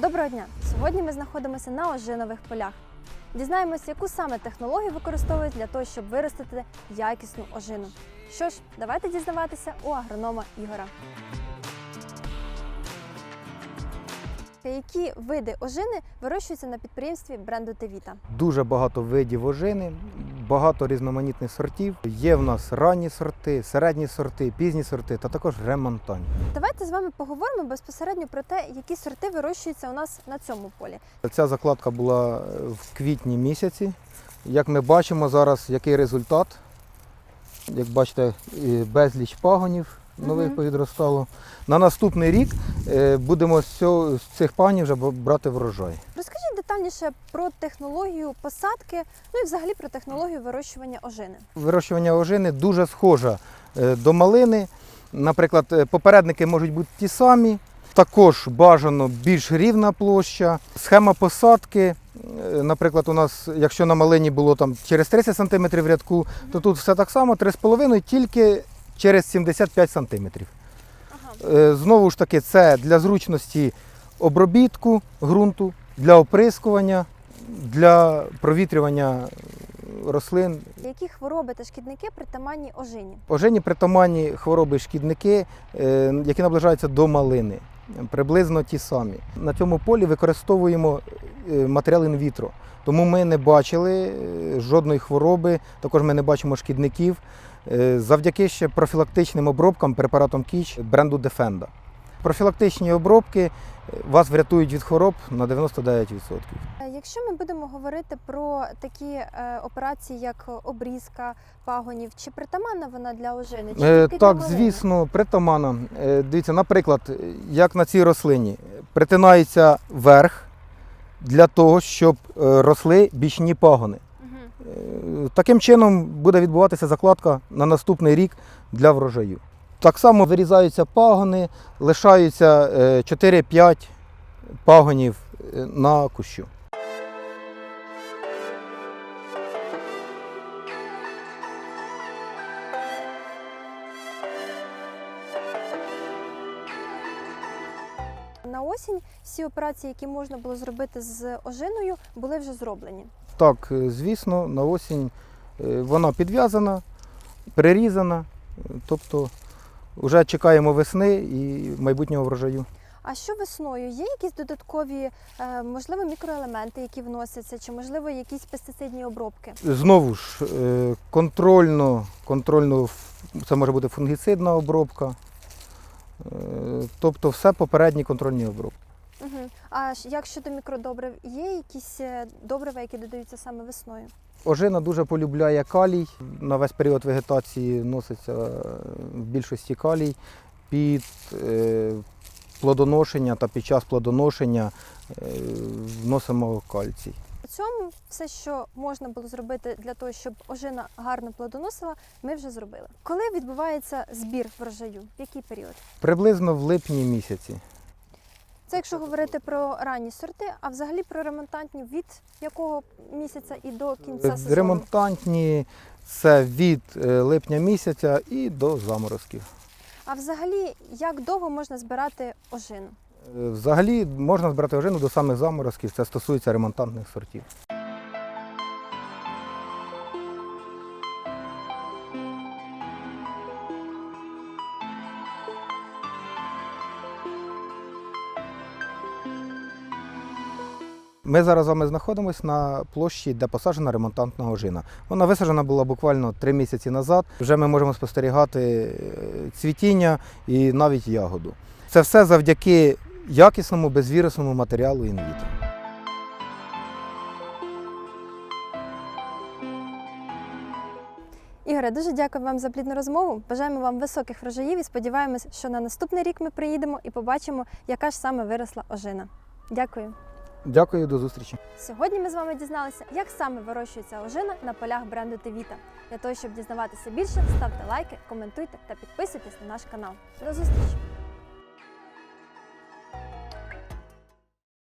Доброго дня! Сьогодні ми знаходимося на ожинових полях. Дізнаємось, яку саме технологію використовують для того, щоб виростити якісну ожину. Що ж, давайте дізнаватися у агронома Ігора. Які види ожини вирощуються на підприємстві бренду Тевіта? Дуже багато видів ожини, багато різноманітних сортів. Є в нас ранні сорти, середні сорти, пізні сорти та також ремонтантні. Давайте з вами поговоримо безпосередньо про те, які сорти вирощуються у нас на цьому полі. Ця закладка була в квітні місяці. Як ми бачимо зараз, який результат. Як бачите, безліч пагонів нових повідростало. На наступний рік е, будемо з цих пагонів вже брати врожай. Детальніше про технологію посадки, ну і взагалі про технологію вирощування ожини. Вирощування ожини дуже схоже до малини. Наприклад, е, попередники можуть бути ті самі. Також бажано більш рівна площа. Схема посадки. е, Наприклад, у нас, якщо на малині було там через 30 см в рядку, то тут все так само 3,5 тільки через 75 см. Ага. Е, Знову ж таки, це для зручності обробітку ґрунту, для оприскування, для провітрювання рослин Які хвороби та шкідники притаманні ожині? Ожені притаманні хвороби шкідники, е, які наближаються до малини, приблизно ті самі. На цьому полі використовуємо е, матеріал інвітро, тому ми не бачили е, жодної хвороби, також ми не бачимо шкідників завдяки ще профілактичним обробкам препаратом Кіч бренду Defenda. Профілактичні обробки е, вас врятують від хвороб на 99%. Е, Якщо ми будемо говорити про такі е, операції, як обрізка пагонів, чи притаманна вона для ожини? Чи тільки для Так, звісно, притаманна. Дивіться, наприклад, як на цій рослині притинається верх для того, щоб росли бічні пагони. Таким чином буде відбуватися закладка на наступний рік для врожаю. Так само вирізаються пагони, лишаються е, 4-5 пагонів е, на кущу. На осінь всі операції, які можна було зробити з ожиною, були вже зроблені. Так, е, звісно, на осінь е, вона підв'язана, прирізана, е, тобто вже чекаємо весни і майбутнього врожаю. А що весною? Є якісь додаткові, е, можливо, мікроелементи, які вносяться, чи можливо якісь пестицидні обробки? Знову ж е, контрольно, контрольно це може бути фунгіцидна обробка, е, тобто все попередні контрольні обробки. Угу. А як щодо мікродобрив, є якісь е, добрива, які додаються саме весною? Ожина дуже полюбляє калій. На весь період вегетації носиться е, в більшості калій під е, плодоношення та під час плодоношення вносимо кальцій. У цьому все, що можна було зробити для того, щоб ожина гарно плодоносила, ми вже зробили. Коли відбувається збір врожаю? В який період? Приблизно в липні місяці. Це якщо говорити про ранні сорти, а взагалі про ремонтантні від якого місяця і до кінця сезону? Ремонтантні це від е, липня місяця і до заморозків. А взагалі, як довго можна збирати ожину? Е, Взагалі можна збирати ожину до самих заморозків, це стосується ремонтантних сортів. Ми зараз з вами знаходимося на площі, де посаджена ремонтантна ожина. Вона висаджена була буквально три місяці назад. Вже ми можемо спостерігати е, цвітіння і навіть ягоду. Це все завдяки якісному безвірусному матеріалу інвітро. Ігоре, дуже дякую вам за плідну розмову. Бажаємо вам високих врожаїв і сподіваємось, що на наступний рік ми приїдемо і побачимо, яка ж саме виросла ожина. Дякую. Дякую, до зустрічі. Сьогодні ми з вами дізналися, як саме вирощується ожина на полях бренду Тевіта. Для того, щоб дізнаватися більше, ставте лайки, коментуйте та підписуйтесь на наш канал. До зустрічі!